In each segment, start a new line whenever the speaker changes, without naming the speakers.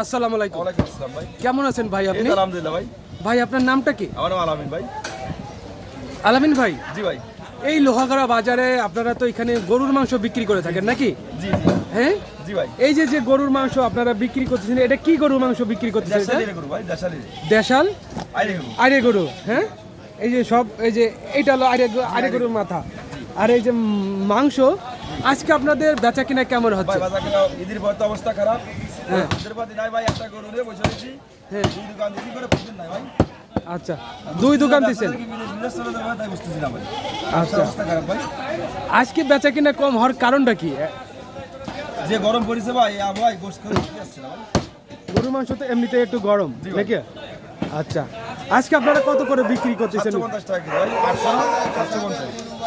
আসসালামু আলাইকুম।
ভাই।
কেমন আছেন ভাই আপনি?
আলহামদুলিল্লাহ ভাই।
ভাই আপনার নামটা কি?
আমার নাম আলামিন ভাই।
আলামিন ভাই?
জি ভাই।
এই লোহাগড়া বাজারে আপনারা তো এখানে গরুর মাংস বিক্রি করে থাকেন নাকি?
জি
হ্যাঁ?
জি ভাই।
এই যে যে গরুর মাংস আপনারা বিক্রি করতেছেন এটা কি গরুর মাংস বিক্রি করতেছেন?
দেশালি?
আরে গরু। হ্যাঁ? এই যে সব এই যে এটা হলো আরে আরে গরুর মাথা। আর এই যে মাংস আজকে আপনাদের বেচা কিনা কেমন হচ্ছে?
বাজার কিনা ঈদের পর তো অবস্থা খারাপ।
হ্যাঁ।
ঈদের পর নাই ভাই একটা গরু নিয়ে বসে রয়েছি।
হ্যাঁ।
দুই দোকান দিছি করে প্রতিদিন নাই ভাই।
আচ্ছা দুই দোকান দিচ্ছেন
আপনাদেরকে বিদেশ বিদেশ চলে যাবে তাই বুঝতেছি না ভাই
আচ্ছা। আজকে বেচা কিনা কম হওয়ার কারণটা কি?
যে গরম পড়েছে ভাই এই আবহাওয়ায় গোস করে
গরুর মাংস তো এমনিতে একটু গরম নাকি? আচ্ছা। আজকে আপনারা কত করে বিক্রি করতেছেন?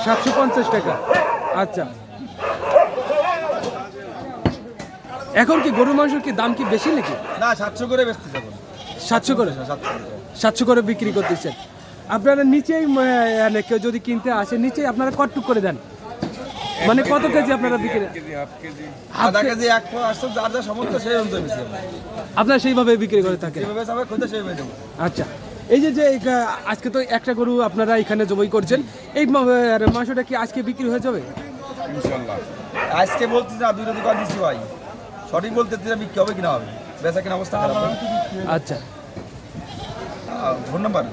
সাতশো পঞ্চাশ টাকা।
আচ্ছা। এখন কি গরুর মাংসের কি দাম কি বেশি নাকি?
না সাতশো করে বেচতে যাব।
সাতশো করে?
সাতশো করে।
বিক্রি করতেছেন। আপনারা নিচেই মানে কেউ যদি কিনতে আসে নিচেই আপনারা কটটুক করে দেন? মানে কত কেজি আপনারা বিক্রি
আধা কেজি এক পোয়া আসতো যার যা সমর্থ সেই অনুযায়ী
আপনারা সেইভাবে বিক্রি করে থাকেন?
দেবো।
আচ্ছা। এই যে যে আজকে তো একটা গরু আপনারা এখানে জবাই করছেন এই মাংসটা কি আজকে বিক্রি হয়ে যাবে?
ইনশাল্লাহ আজকে বলতেছি না দুইটা দোকান দিছি ভাই। সঠিক বলতে না বিক্রি হবে কিনা হবে। বেচা কিনা অবস্থা খারাপ
আচ্ছা।
Phone number?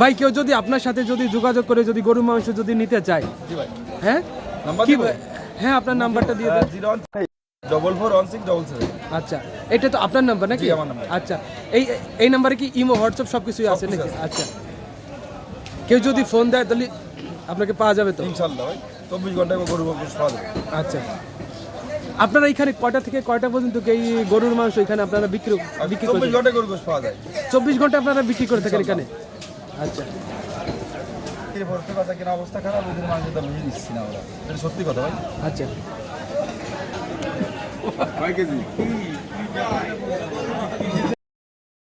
ভাই কেউ যদি আপনার সাথে যদি যোগাযোগ করে যদি গরু মাংস যদি নিতে চায়। হ্যাঁ?
নাম্বার
কি হ্যাঁ আপনার নাম্বারটা দিয়ে দেন।
Zero double four one six double seven.
আচ্ছা এটা তো আপনার নাম্বার নাকি?
আমার নাম্বার।
আচ্ছা এই এই নাম্বারে কি ইমো হোয়াটসঅ্যাপ সব কিছুই আছে নাকি? আচ্ছা। কেউ যদি ফোন দেয় তাহলে আপনাকে পাওয়া যাবে তো?
ইনশাল্লাহ ভাই। চব্বিশ ঘন্টায় গরু পাওয়া
আচ্ছা। আপনারা এখানে কয়টা থেকে কয়টা পর্যন্ত এই গরুর মাংস এখানে আপনারা বিক্রি বিক্রি
চব্বিশ ঘন্টায় গরু গোশ পাওয়া যায়।
চব্বিশ ঘণ্টা আপনারা বিক্রি করে থাকেন এখানে? আচ্ছা।
ভর্তি বেচা কিনা অবস্থা খারাপ মাংসের দাম দিচ্ছি না ওরা। এটা সত্যি কথা ভাই।
আচ্ছা।
কয় কেজি?